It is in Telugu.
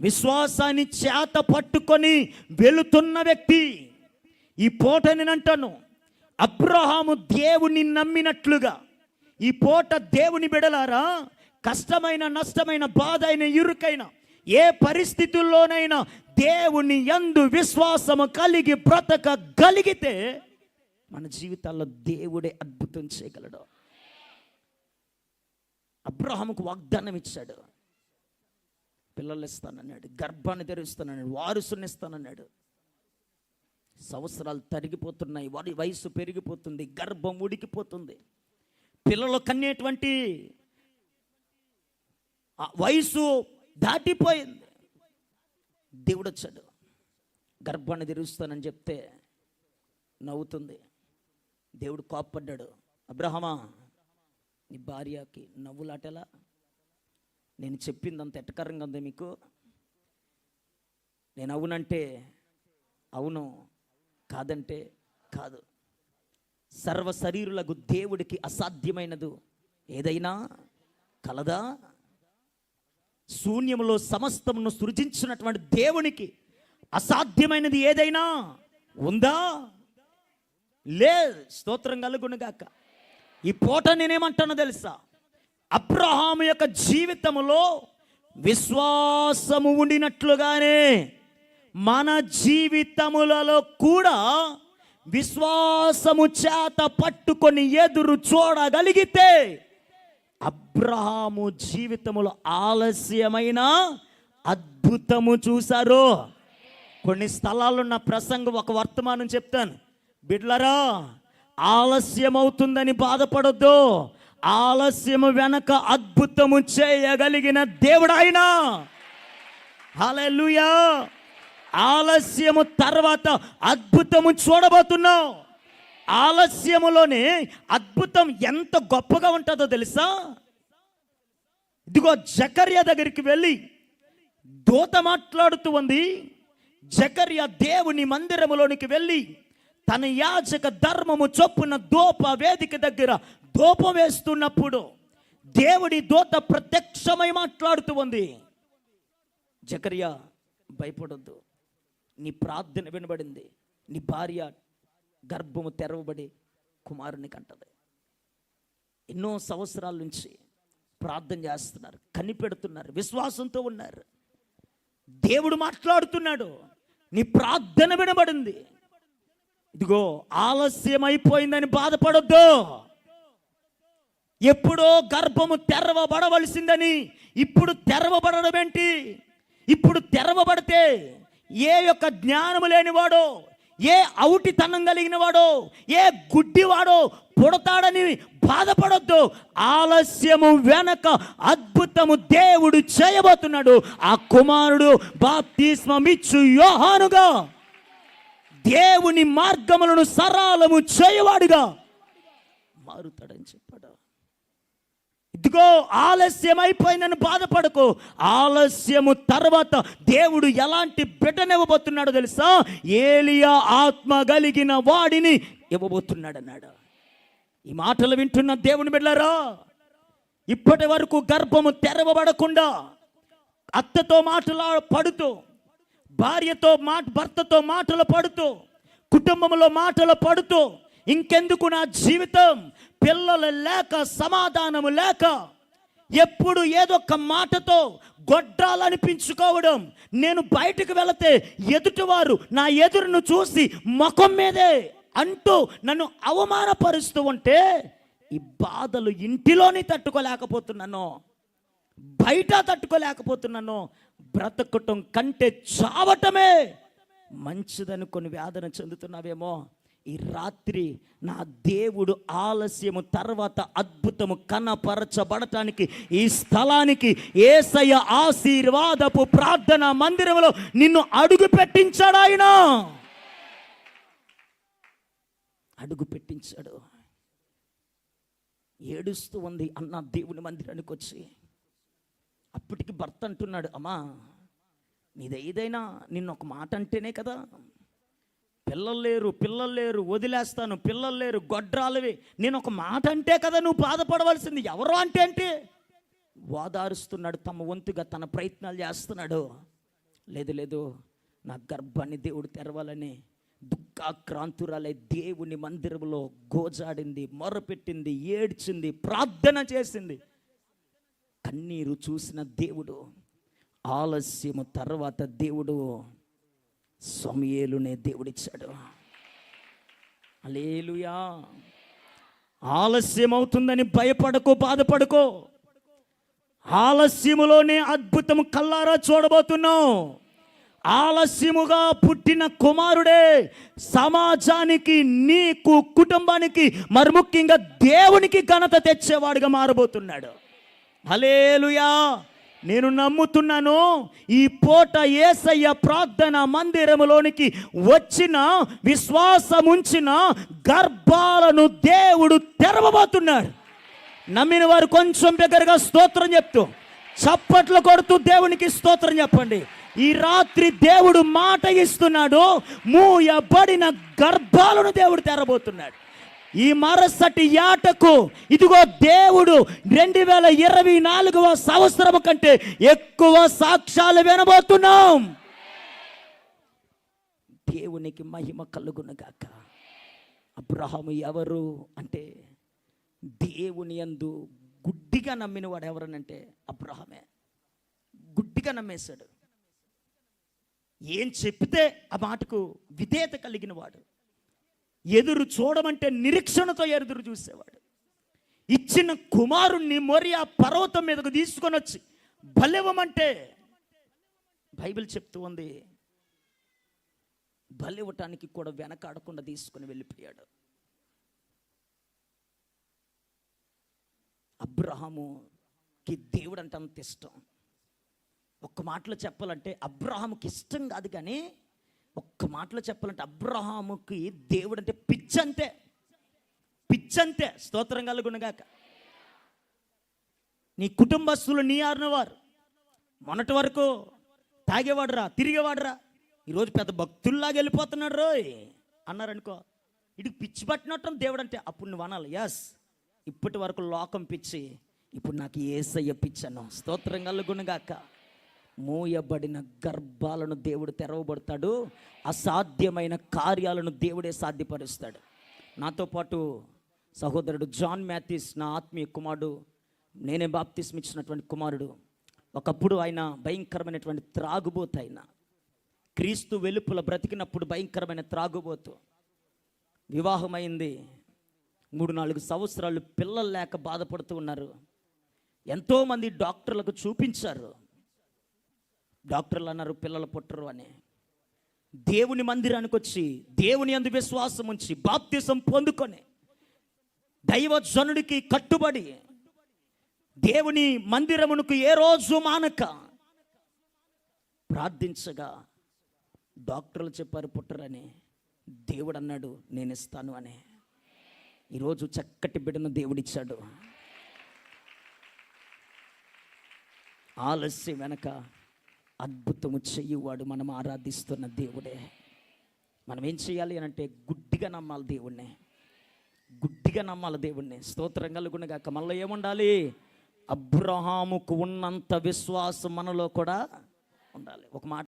విశ్వాసాన్ని చేత పట్టుకొని వెళుతున్న వ్యక్తి ఈ పూట నేనంటాను అబ్రహాము దేవుని నమ్మినట్లుగా. ఈ పూట దేవుని బిడలారా కష్టమైన నష్టమైన బాధ అయిన ఇరుకైన ఏ పరిస్థితుల్లోనైనా దేవుని ఎందు విశ్వాసము కలిగి బ్రతక కలిగితే మన జీవితాల్లో దేవుడే అద్భుతం చేయగలడు. అబ్రహాముకు వాగ్దానం ఇచ్చాడు పిల్లలు ఇస్తానన్నాడు గర్భాన్ని తెరుస్తానన్నాడు వారసుని ఇస్తానన్నాడు సంవత్సరాలు తరిగిపోతున్నాయి వారి వయసు పెరిగిపోతుంది గర్భం ఉడికిపోతుంది. పిల్లలు కన్నేటువంటి వయసు దాటిపోయింది. దేవుడు వచ్చాడు గర్భాన్ని తెరుస్తానని చెప్తే నవ్వుతుంది. దేవుడు కోప్పడ్డాడు అబ్రహమా నీ భార్యకి నవ్వులాటలా నేను చెప్పింది అంత ఎట్టకరంగా ఉంది మీకు? నేను అవునంటే అవును కాదంటే కాదు. సర్వ శరీరులకు దేవుడికి అసాధ్యమైనదు ఏదైనా కలదా? శూన్యములో సమస్తమును సృజించినటువంటి దేవునికి అసాధ్యమైనది ఏదైనా ఉందా? లే స్తోత్రం కలుగునుగాక. ఈ పూట నేనేమంటానో తెలుసా? అబ్రహాము యొక్క జీవితములో విశ్వాసము ఉండినట్లుగానే మన జీవితములలో కూడా విశ్వాసము చేత పట్టుకొని ఎదురు చూడగలిగితే అబ్రహాము జీవితములో ఆలస్యమైన అద్భుతము చూశారు. కొన్ని స్థలాల్లో నా ప్రసంగం ఒక వర్తమానం చెప్తాను. బిడ్లరా ఆలస్యం అవుతుందని బాధపడొద్దు. ఆలస్యము వెనక అద్భుతము చేయగలిగిన దేవుడాయన హలెలుయా ఆలస్యము తర్వాత అద్భుతము చూడబోతున్నావు. ఆలస్యములోనే అద్భుతం ఎంత గొప్పగా ఉంటుందో తెలుసా? ఇదిగో జకర్య దగ్గరికి వెళ్ళి దూత మాట్లాడుతూ ఉంది. జకర్య దేవుని మందిరములోనికి వెళ్ళి తన యాజక ధర్మము చొప్పున దోప వేదిక దగ్గర దూపం వేస్తున్నప్పుడు దేవుడి దూత ప్రత్యక్షమై మాట్లాడుతూ ఉంది. జకర్య భయపడొద్దు. నీ ప్రార్థన వినబడింది. నీ భార్య గర్భము తెరవబడి కుమారుని కంటది. ఎన్నో సంవత్సరాల నుంచి ప్రార్థన చేస్తున్నారు. కనిపెడుతున్నారు. విశ్వాసంతో ఉన్నారు. దేవుడు మాట్లాడుతున్నాడు. నీ ప్రార్థన వినబడింది. ఇదిగో ఆలస్యం అయిపోయిందని బాధపడొద్దు. ఎప్పుడో గర్భము తెరవబడవలసిందని ఇప్పుడు తెరవబడడం ఏంటి? ఇప్పుడు తెరవబడితే ఏ యొక్క జ్ఞానము లేనివాడో ఏ ఔటితనం కలిగిన వాడో ఏ గుడ్డివాడో పుడతాడని బాధపడొద్దు. ఆలస్యము వెనక అద్భుతము దేవుడు చేయబోతున్నాడు. ఆ కుమారుడు బాప్తిస్మమిచ్చు యోహానుగా. దేవుని మార్గములను సరళము చేయవాడుగా. మారుతాడని ఇదిగో ఆలస్యం అయిపోయిందని బాధపడకు. ఆలస్యము తర్వాత దేవుడు ఎలాంటి బిడ్డనివ్వబోతున్నాడో తెలుసా? ఏలియా ఆత్మ కలిగిన వాడిని ఇవ్వబోతున్నాడన్నాడు. ఈ మాటలు వింటున్న దేవుని బిడ్డలారా ఇప్పటి వరకు గర్భము తెరవబడకుండా అత్తతో మాటలా పడుతూ భార్యతో మాట భర్తతో మాటలు పడుతూ కుటుంబంలో మాటలు పడుతూ ఇంకెందుకు నా జీవితం? పిల్లలు లేక సమాధానము లేక. ఎప్పుడు ఏదో ఒక మాటతో గొడ్రాలనిపించుకోవడం. నేను బయటకు వెళితే ఎదుటివారు నా ఎదురును చూసి ముఖం మీదే అంటూ నన్ను అవమానపరుస్తూ ఉంటే ఈ బాధలు ఇంటిలోని తట్టుకోలేకపోతున్నాను. బయట తట్టుకోలేకపోతున్నాను. బ్రతకటం కంటే చావటమే మంచిదని కొన్ని వేదన చెందుతున్నావేమో. ఈ రాత్రి నా దేవుడు ఆలస్యము తర్వాత అద్భుతము కనపరచబడటానికి ఈ స్థలానికి ఏసయ్య ఆశీర్వాదపు ప్రార్థన మందిరంలో నిన్ను అడుగు పెట్టించాడు ఆయన. అడుగు పెట్టించాడు. ఏడుస్తూ ఉంది అన్న దేవుని మందిరానికి వచ్చి. అప్పటికి భర్త అంటున్నాడు అమ్మా నీది ఏదైనా నిన్న ఒక మాట అంటేనే కదా పిల్లలు లేరు పిల్లలు లేరు వదిలేస్తాను పిల్లలు లేరు గొడ్రాలవి. నేను ఒక మాట అంటే కదా నువ్వు బాధపడవలసింది. ఎవరు అంటే అంటే ఓదారుస్తున్నాడు తమ వంతుగా తన ప్రయత్నాలు చేస్తున్నాడు. లేదు లేదు నా గర్భాన్ని దేవుడు తెరవాలని దుఃఖాక్రాంతురాలే దేవుని మందిరంలో గోజాడింది మొరపెట్టింది ఏడ్చింది ప్రార్థన చేసింది. కన్నీరు చూసిన దేవుడు ఆలస్యము తర్వాత దేవుడు సమయేలునే దేవుడిచ్చాడు. అలేలుయా ఆలస్యం అవుతుందని భయపడకో బాధపడకో. ఆలస్యములోనే అద్భుతం కల్లారా చూడబోతున్నావు. ఆలస్యముగా పుట్టిన కుమారుడే సమాజానికి నీకు కుటుంబానికి మరి ముఖ్యంగా దేవునికి ఘనత తెచ్చేవాడుగా మారబోతున్నాడు. హలేలుయా నేను నమ్ముతున్నాను ఈ పూట ఏసయ్య ప్రార్థన మందిరములోనికి వచ్చిన విశ్వాసముంచిన గర్భాలను దేవుడు తెరవబోతున్నాడు నమ్మిన వారు కొంచెం దగ్గరగా స్తోత్రం చెప్తూ చప్పట్లు కొడుతూ దేవునికి స్తోత్రం చెప్పండి. ఈ రాత్రి దేవుడు మాట ఇస్తున్నాడు మూయబడిన గర్భాలను దేవుడు తెరబోతున్నాడు. ఈ మరసటి యాటకు ఇదిగో దేవుడు రెండు వేల ఇరవై నాలుగవ సంవత్సరం కంటే ఎక్కువ సాక్ష్యాలు వినబోతున్నాం. దేవునికి మహిమ కలుగునగాక. అబ్రహము ఎవరు అంటే దేవుని యందు గుడ్డిగా నమ్మిన వాడు ఎవరనంటే అబ్రహమే. గుడ్డిగా నమ్మేశాడు. ఏం చెప్తే ఆ మాటకు విధేయత కలిగిన వాడు ఎదురు చూడమంటే నిరీక్షణతో ఎదురు చూసేవాడు. ఇచ్చిన కుమారుణ్ణి మొరియా పర్వతం మీదకు తీసుకొని వచ్చి బలివ్వమంటే బైబిల్ చెప్తూ ఉంది బలివ్వటానికి కూడా వెనకాడకుండా తీసుకుని వెళ్ళిపోయాడు. అబ్రహాముకి దేవుడు అంటే అంత ఇష్టం. ఒక్క మాటలో చెప్పాలంటే అబ్రహాముకి ఇష్టం కాదు కానీ ఒక్క మాటలో చెప్పాలంటే అబ్రహాముకి దేవుడు అంటే పిచ్చంతే. పిచ్చంతే. స్తోత్రం కలుగునగాక. నీ కుటుంబస్తులు నీ ఆరినవారు మొన్నటి వరకు తాగేవాడురా తిరిగేవాడురా. ఈరోజు పెద్ద భక్తుల్లాగా వెళ్ళిపోతున్నాడు రోయ్. అన్నారనుకో ఇటు పిచ్చి పట్టినట్టు దేవుడు అంటే అప్పుడు నువ్వు అనాలి. ఎస్ ఇప్పటి వరకు లోకం పిచ్చి. ఇప్పుడు నాకు ఏసయ్య పిచ్చను. స్తోత్రం కలుగునగాక. మూయబడిన గర్భాలను దేవుడు తెరవబడతాడు. అసాధ్యమైన కార్యాలను దేవుడే సాధ్యపరుస్తాడు. నాతో పాటు సహోదరుడు జాన్ మ్యాథిస్ నా ఆత్మీయ కుమారుడు నేనే బాప్తిస్మ ఇచ్చినటువంటి కుమారుడు. ఒకప్పుడు ఆయన భయంకరమైనటువంటి త్రాగుబోతు ఆయన క్రీస్తు వెలుపుల బ్రతికినప్పుడు భయంకరమైన త్రాగుబోతు. వివాహమైంది. మూడు నాలుగు సంవత్సరాలు పిల్లలు లేక బాధపడుతూ ఉన్నారు. ఎంతోమంది డాక్టర్లకు చూపించారు. డాక్టర్లు అన్నారు పిల్లలు పుట్టరు అని. దేవుని మందిరానికి వచ్చి దేవుని అందు విశ్వాసం ఉంచి బాప్తిసం పొందుకొని దైవజనుడికి కట్టుబడి దేవుని మందిరమునకు ఏ రోజు మానక ప్రార్థించగా డాక్టర్లు చెప్పారు పుట్టరని. దేవుడు అన్నాడు నేను ఇస్తాను అని. ఈరోజు చక్కటి బిడ్డను దేవుడిచ్చాడు. ఆలస్యం వెనక అద్భుతము చేయువాడు మనం ఆరాధిస్తున్న దేవుడే. మనం ఏం చేయాలి అని అంటే గుడ్డిగా నమ్మాలి దేవుణ్ణి. గుడ్డిగా నమ్మాలి దేవుణ్ణి. స్తోత్రం కలుగునగాక. మనలో ఏముండాలి? అబ్రహాముకు ఉన్నంత విశ్వాసం మనలో కూడా ఉండాలి. ఒక మాట